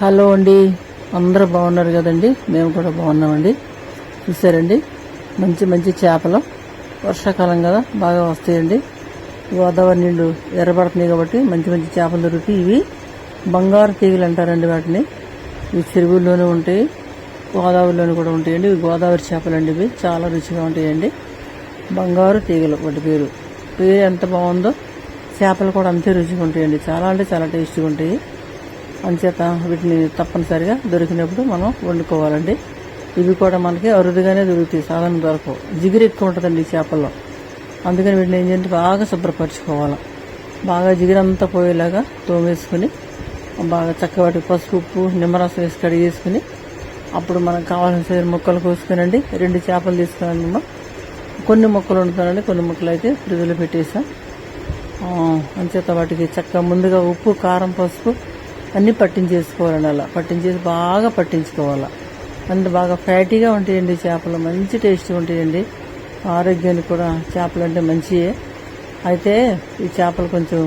Hello అండి. అందరూ బాగున్నారు కదండి? మేము కూడా బాగున్నామండి. చూసారండి? మంచి మంచి చేపలు. వర్షాకాలం కదా బాగా వస్తాయండి. గోదావరి నీళ్ళు ఎర్రబడుతున్నాయి కాబట్టి మంచి మంచి చేపలు దొరుకుతాయి. ఇవి బంగారు తీగలు అంటారండి వాటిని. ఇవి చెరువుల్లోనే ఉంటాయి గోదావరిలోనే కూడా ఉంటాయండి. ఇవి గోదావరి చేపలు అండి ఇవి. చాలా రుచిగా ఉంటాయండి. బంగారు తీగలు వాటి పేరు. పేరు ఎంత బాగుందో చేపలు కూడా అంతే రుచిగా ఉంటాయండి. చాలా అంటే చాలా టేస్టీగా ఉంటాయి. అంచేత వీటిని తప్పనిసరిగా దొరికినప్పుడు మనం వండుకోవాలండి. ఇవి కూడా మనకి అరుదుగానే దొరుకుతాయి సాధారణ దొరకవు జిగురు ఎక్కువ ఉంటుందండి ఈ చేపల్లో. అందుకని వీటిని ఏం చేయాలంటే బాగా శుభ్రపరచుకోవాలి. బాగా జిగురంతా పోయేలాగా తోమేసుకుని బాగా చక్కగా వాటికి పసుపు ఉప్పు నిమ్మరసం వేసి కడిగేసుకుని అప్పుడు మనకు కావాల్సిన ముక్కలు కోసుకునండి. రెండు చేపలు తీసుకురండి కొన్ని మొక్కలు వండుతానండి కొన్ని మొక్కలు అయితే ఫ్రిడ్జ్లో పెట్టేసాం అంచేత వాటికి చక్కగా ముందుగా ఉప్పు కారం పసుపు అన్నీ పట్టించేసుకోవాలండి అలా. పట్టించేసి బాగా పట్టించుకోవాలి. అంటే బాగా ఫ్యాటీగా ఉంటాయండి చేపలు. మంచి టేస్ట్ ఉంటాయండి. ఆరోగ్యానికి కూడా చేపలు అంటే మంచియే. అయితే ఈ చేపలు కొంచెం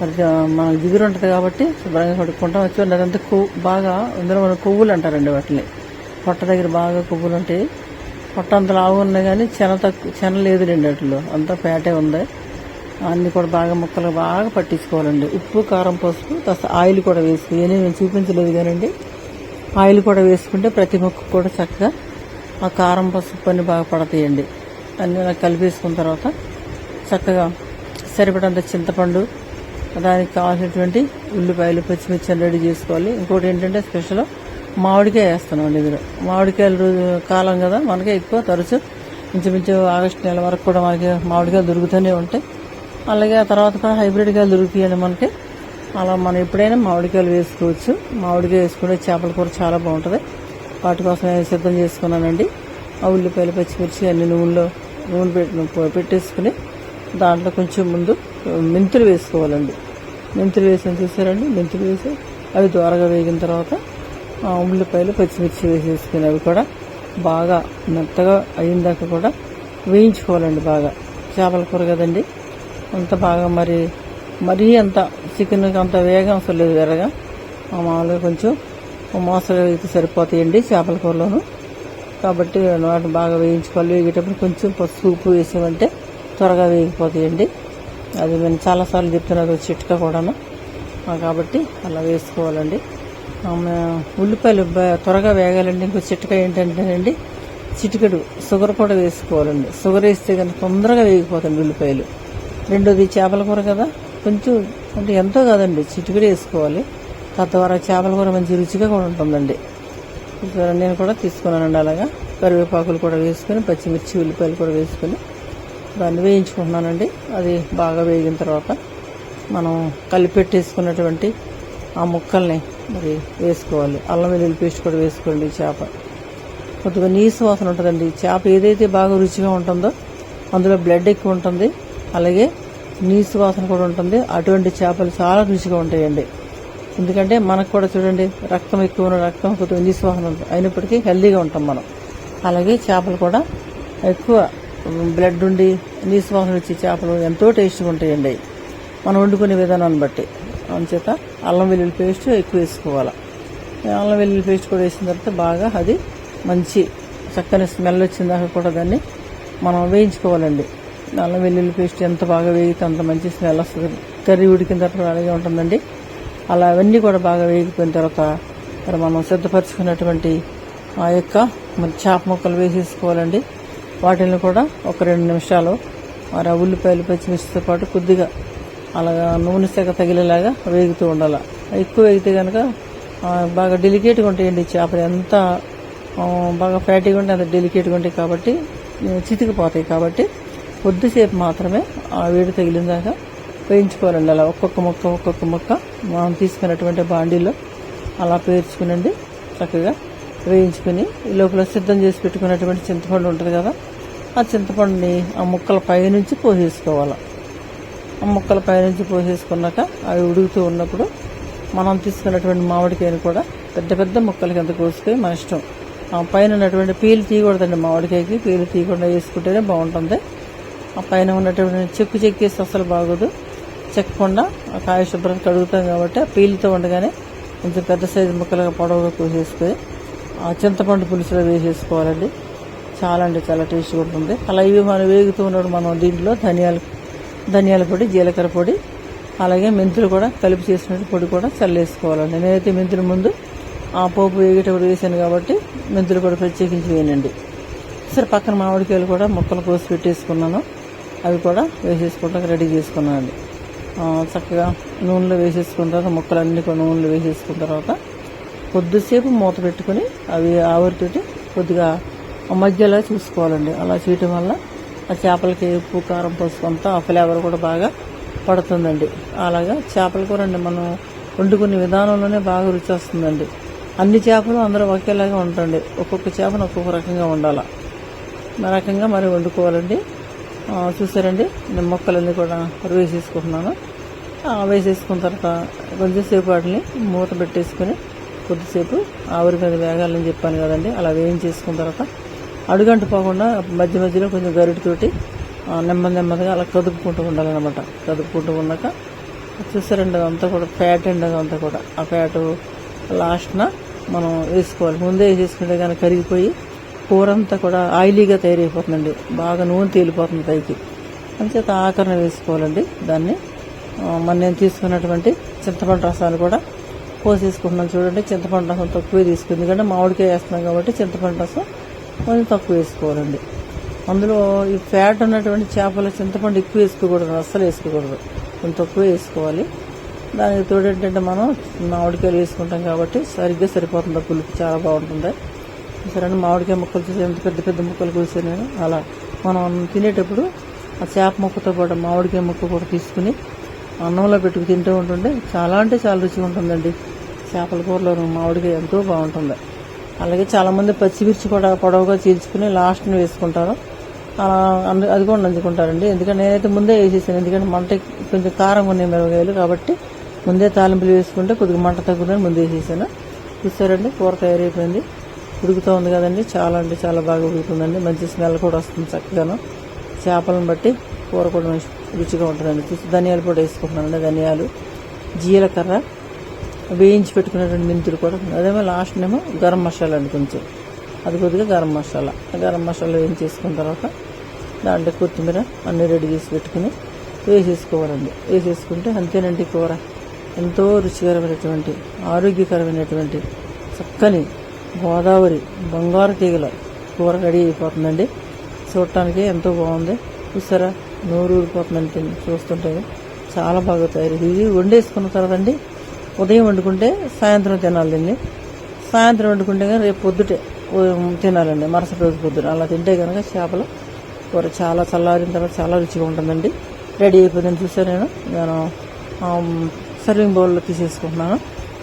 మరి మన ఉంటుంది కాబట్టి శుభ్రంగా కడుక్కుంటాం. వచ్చి అదంతా కొవ్వు బాగా ఇందులో మన కొవ్వులు అంటారండి వాటిని. పొట్ట దగ్గర బాగా కొవ్వులు ఉంటాయి. పొట్ట అంత లావు ఉన్నాయి కానీ చెన తక్కువ చెన లేదు రెండు వాటిలో. అంతా ఫ్యాటే ఉంది. అన్నీ కూడా బాగా ముక్కలు బాగా పట్టించుకోవాలండి. ఉప్పు కారం పసుపు కాస్త ఆయిల్ కూడా వేసుకుని ఏమీ నేను చూపించలేదు కానండి. ఆయిల్ కూడా వేసుకుంటే ప్రతి ముక్క కూడా చక్కగా ఆ కారం పసుపు అన్ని బాగా పడతాయండి. అన్నీ అలా కలిపేసుకున్న తర్వాత చక్కగా సరిపడంత చింతపండు దానికి కావాల్సినటువంటి ఉల్లిపాయలు పచ్చిమిర్చి అన్ని రెడీ చేసుకోవాలి. ఇంకోటి ఏంటంటే స్పెషల్ మామిడికాయ వేస్తానండి ఇందులో. మామిడికాయలు రోజు కాలం కదా మనకి ఎక్కువ తరచు ఇంచుమించు ఆగస్టు నెల వరకు కూడా మనకి మామిడికాయలు దొరుకుతూనే ఉంటాయి. అలాగే ఆ తర్వాత కూడా హైబ్రిడ్ కాయలు దొరుకుతాయండి మనకి. అలా మనం ఎప్పుడైనా మామిడికాయలు వేసుకోవచ్చు. మామిడికాయ వేసుకుంటే చేపల కూర చాలా బాగుంటుంది. వాటి కోసం నేను సిద్ధం చేసుకున్నానండి. ఆ ఉల్లిపాయలు పచ్చిమిర్చి అన్ని నూనెలో నూనె పెట్టి పెట్టేసుకుని దాంట్లో కొంచెం ముందు మెంతులు వేసుకోవాలండి. మెంతులు వేసిన చూసారండి? మెంతులు వేసి అవి దోరగా వేగిన తర్వాత ఉల్లిపాయలు పచ్చిమిర్చి వేసేసుకుని అవి కూడా బాగా మెత్తగా అయిన దాకా కూడా వేయించుకోవాలండి బాగా. చేపల కూర కదండి? అంత బాగా మరి మరీ అంత చికెన్కి అంత వేగం అసలు లేదు ఎర్రగా. మామూలుగా కొంచెం మోసగా అయితే సరిపోతాయండి చేపల కూరలోను. కాబట్టి వాటిని బాగా వేయించుకోవాలి. వేగేటప్పుడు కొంచెం పసుపు వేసామంటే త్వరగా వేగిపోతాయండి. అది నేను చాలాసార్లు చెప్తున్నారు చిట్కా కూడాను. కాబట్టి అలా వేసుకోవాలండి. ఉల్లిపాయలు త్వరగా వేగాలండి. ఇంకో చిట్కా ఏంటంటేనండి చిటికెడు షుగర్ కూడా వేసుకోవాలండి. షుగర్ వేస్తే కనుక తొందరగా వేగిపోతుంది ఉల్లిపాయలు. రెండోది చేపల కూర కదా. కొంచెం అంటే ఎంతో కాదండి చిటికెడు వేసుకోవాలి. తద్వారా చేపల కూర మంచి రుచిగా కూడా ఉంటుందండి. నేను కూడా తీసుకున్నానండి అలాగా. కరివేపాకులు కూడా వేసుకొని పచ్చిమిర్చి ఉల్లిపాయలు కూడా వేసుకొని దాన్ని వేయించుకుంటున్నానండి. అది బాగా వేగిన తర్వాత మనం కలిపెట్టేసుకున్నటువంటి ఆ ముక్కల్ని మరి వేసుకోవాలి. అల్లం వెల్లుల్లి పేస్ట్ కూడా వేసుకోండి చేప. కొద్దిగా నీసు వాసన ఉంటుందండి. చేప ఏదైతే బాగా రుచిగా ఉంటుందో అందులో బ్లడ్ ఎక్కువ ఉంటుంది. అలాగే నీసు వాసన కూడా ఉంటుంది. అటువంటి చేపలు చాలా రుచిగా ఉంటాయండి. ఎందుకంటే మనకు కూడా చూడండి రక్తం ఎక్కువ ఉన్న రక్తం కొద్దిగా నీసు వాసన ఉంటుంది. అయినప్పటికీ హెల్దీగా ఉంటాం మనం. అలాగే చేపలు కూడా ఎక్కువ బ్లడ్ ఉండి నీసు వాసన వచ్చే చేపలు ఎంతో టేస్ట్గా ఉంటాయండి. మనం వండుకునే విధానాన్ని బట్టి. అందుచేత అల్లం వెల్లుల్లి పేస్ట్ ఎక్కువ వేసుకోవాలి. అల్లం వెల్లుల్లి పేస్ట్ కూడా వేసిన తర్వాత బాగా అది మంచి చక్కని స్మెల్ వచ్చిన దాకా కూడా దాన్ని మనం వేయించుకోవాలండి. అల్లం వెల్లుల్లి పేస్ట్ ఎంత బాగా వేగితే అంత మంచి స్మెల్ వస్తుంది. కర్రీ ఉడికిన తర్వాత అలాగే ఉంటుందండి. అలా అవన్నీ కూడా బాగా వేగిపోయిన తర్వాత మరి మనం సిద్ధపరచుకున్నటువంటి ఆ యొక్క మరి చేప ముక్కలు వేసేసుకోవాలండి. వాటిని కూడా ఒక రెండు నిమిషాలు మరి ఆ ఉల్లిపాయలు పచ్చిమిర్చితో పాటు కొద్దిగా అలాగా నూనె సెగ తగిలేలాగా వేగుతూ ఉండాలి. ఎక్కువ వేగితే కనుక బాగా డెలికేట్గా ఉంటాయండి చేపలు. ఎంత బాగా ఫ్యాటీగా ఉంటే అంత డెలికేట్గా ఉంటాయి కాబట్టి చితికిపోతాయి కాబట్టి కొద్దిసేపు మాత్రమే ఆ వేడి తగిలిన దాకా వేయించుకోవాలండి. అలా ఒక్కొక్క ముక్క ఒక్కొక్క ముక్క మనం తీసుకున్నటువంటి బాండీలో అలా పేర్చుకునండి. చక్కగా వేయించుకుని ఈ లోపల సిద్ధం చేసి పెట్టుకున్నటువంటి చింతపండు ఉంటుంది కదా ఆ చింతపండుని ఆ ముక్కల పైనుంచి పోసేసుకోవాలి. ఆ ముక్కల పైనుంచి పోసేసుకున్నాక అవి ఉడుకుతూ ఉన్నప్పుడు మనం తీసుకున్నటువంటి మామిడికాయని కూడా పెద్ద పెద్ద ముక్కలు కింద కోసుకొని మన ఇష్టం. ఆ పైన ఉన్నటువంటి పీలు తీయకూడదండి మామిడికాయకి. పీలు తీయకుండా వేసుకుంటేనే బాగుంటుంది. ఆ పైన ఉన్నటువంటి చెక్కు చెక్కేసి అసలు బాగోదు. చెక్కకుండా కాయ శుభ్రం కడుగుతాం కాబట్టి ఆ పీలుతో ఉండగానే కొంచెం పెద్ద సైజు ముక్కలుగా పొడవుగా కోసేసుకొని ఆ చింతపండు పులుసులో వేసేసుకోవాలండి. చాలా అంటే చాలా టేస్ట్గా ఉంటుంది. అలా ఇవి మనం వేగుతూ ఉన్నప్పుడు మనం దీంట్లో ధనియాలు ధనియాల పొడి జీలకర్ర పొడి అలాగే మెంతులు కూడా కలిపి చేసిన పొడి కూడా చల్లేసుకోవాలండి. నేనైతే మెంతులు ముందు ఆ పోపు వేగేటప్పుడు వేసాను కాబట్టి మెంతులు కూడా ప్రత్యేకించి వేయనండి. సరే పక్కన మామిడికాయలు కూడా ముక్కలు కోసి పెట్టేసుకున్నాను. అవి కూడా వేసేసుకుంటాక రెడీ చేసుకున్నానండి చక్కగా నూనెలో వేసేసుకున్న తర్వాత ముక్కలన్నీ కూడా నూనెలో వేసేసుకున్న తర్వాత కొద్దిసేపు మూత పెట్టుకుని అవి ఆవిరితోటి కొద్దిగా ఆ మధ్యలో చూసుకోవాలండి. అలా చేయటం వల్ల ఆ చేపలకి ఉప్పు కారం పసుపు అంతా ఆ ఫ్లేవర్ కూడా బాగా పడుతుందండి. అలాగా చేపల కూర అండి మనం వండుకునే విధానంలోనే బాగా రుచి వస్తుందండి. అన్ని చేపలు అందరూ ఒకేలాగా ఉండండి ఒక్కొక్క చేపను ఒక్కొక్క రకంగా ఉండాలి. ఆ రకంగా మరి వండుకోవాలండి. చూసారండి? నేను మొక్కలన్నీ కూడా వేసేసుకుంటున్నాను. ఆ, వేసేసుకున్న తర్వాత కొంచెంసేపు వాటిని మూత పెట్టేసుకుని కొద్దిసేపు ఆవిరి మీద వేగాలని చెప్పాను కదండి. అలా వేయించేసుకున్న తర్వాత అడుగంటు పోకుండా మధ్య మధ్యలో కొంచెం గరిటితోటి నెమ్మది నెమ్మదిగా అలా కదుపుకుంటూ ఉండాలన్నమాట. కదుపుకుంటూ ఉన్నాక చూసారండి అదంతా కూడా ఫ్యాట్ అండి అదంతా కూడా. ఆ ఫ్యాట్ లాస్ట్న మనం వేసుకోవాలి. ముందే వేసేసుకుంటే కానీ కరిగిపోయి కూర అంతా కూడా ఆయిలీగా తయారైపోతుందండి. బాగా నూనె తేలిపోతుంది పైకి. అంచేత ఆకరణ వేసుకోవాలండి. దాన్ని మన నేను తీసుకున్నటువంటి చింతపండు రసాన్ని కూడా పోసేసుకుంటున్నాను చూడండి. చింతపండు రసం తక్కువే తీసుకుంది. ఎందుకంటే మామిడికాయ వేస్తున్నాం కాబట్టి చింతపండు రసం కొంచెం తక్కువ వేసుకోవాలండి. అందులో ఈ ఫ్యాట్ ఉన్నటువంటి చేపల చింతపండు ఎక్కువ వేసుకోకూడదు. అస్సలు వేసుకోకూడదు. కొంచెం తక్కువ వేసుకోవాలి. దానికి తోడు ఏంటంటే మనం మామిడికాయలు వేసుకుంటాం కాబట్టి సరిగ్గా సరిపోతుంది పులుపు. చాలా బాగుంటుంది. సరే మామిడికాయ ముక్కలు చూసి ఎంత పెద్ద పెద్ద ముక్కలు కోసాను నేను అలా మనం తినేటప్పుడు ఆ చేప ముక్కతో పాటు మామిడికాయ ముక్క కూడా తీసుకుని అన్నంలో పెట్టుకు తింటూ ఉంటుంటే చాలా అంటే చాలా రుచిగా ఉంటుందండి. చేపల కూరలో మామిడికాయ ఎంతో బాగుంటుంది. అలాగే చాలామంది పచ్చిమిర్చి కూడా పొడవుగా చీల్చుకుని లాస్ట్ని వేసుకుంటారు. అలా అందు- అది కూడా నంచుకుంటారండి ఎందుకంటే నేనైతే ముందే వేసేసాను. ఎందుకంటే మంట కొంచెం కారం ఉన్నాయి మిరపకాయలు కాబట్టి ముందే తాలింపులు వేసుకుంటే కొద్దిగా మంట తగ్గుదని ముందే వేసేసాను. చూసారండి? కూర తయారైపోయింది. ఉడుకుతూ ఉంది కదండి. చాలా అంటే చాలా బాగా ఉడుకుతుందండి. మంచి స్మెల్ కూడా వస్తుంది చక్కగాను. చేపలను బట్టి కూర కూడా మంచి రుచిగా ఉంటుందండి. చూసి ధనియాలు కూడా వేసుకుంటున్నానండి. ధనియాలు జీలకర్ర వేయించి పెట్టుకున్నటువంటి మెంతులు కూడా అదేమో లాస్ట్ ఏమో గరం మసాలా అండి కొంచెం. అది కొద్దిగా గరం మసాలా. గరం మసాలా వేయించేసుకున్న తర్వాత దాంట్లో కొత్తిమీర అన్ని రెడీ చేసి పెట్టుకుని వేసేసుకోవాలండి. వేసేసుకుంటే అంతేనండి కూర. ఎంతో రుచికరమైనటువంటి ఆరోగ్యకరమైనటువంటి చక్కని గోదావరి బంగారు తీగల కూర రెడీ అయిపోతుందండి. చూడటానికి ఎంతో బాగుంది. చూసారా? నోరు ఊరిపోతుందండి చూస్తుంటే. చాలా బాగా తయారు ఇది వండేసుకున్న తర్వాత అండి ఉదయం వండుకుంటే సాయంత్రం తినాలి దీన్ని సాయంత్రం వండుకుంటే కానీ రేపు పొద్దుటే తినాలండి. మరుసటి రోజు పొద్దున. అలా తింటే కనుక చేపలు కూర చాలా చల్లారిన తర్వాత చాలా రుచిగా ఉంటుందండి. రెడీ అయిపోయిందని చూసాను నేను? నేను సర్వింగ్ బౌల్లో తీసేసుకుంటున్నాను.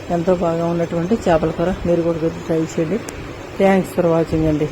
ఎంతో బాగా ఉన్నటువంటి చేపల కూర. మీరు కూడా ట్రై చేయండి. థ్యాంక్స్ ఫర్ వాచింగ్ అండి.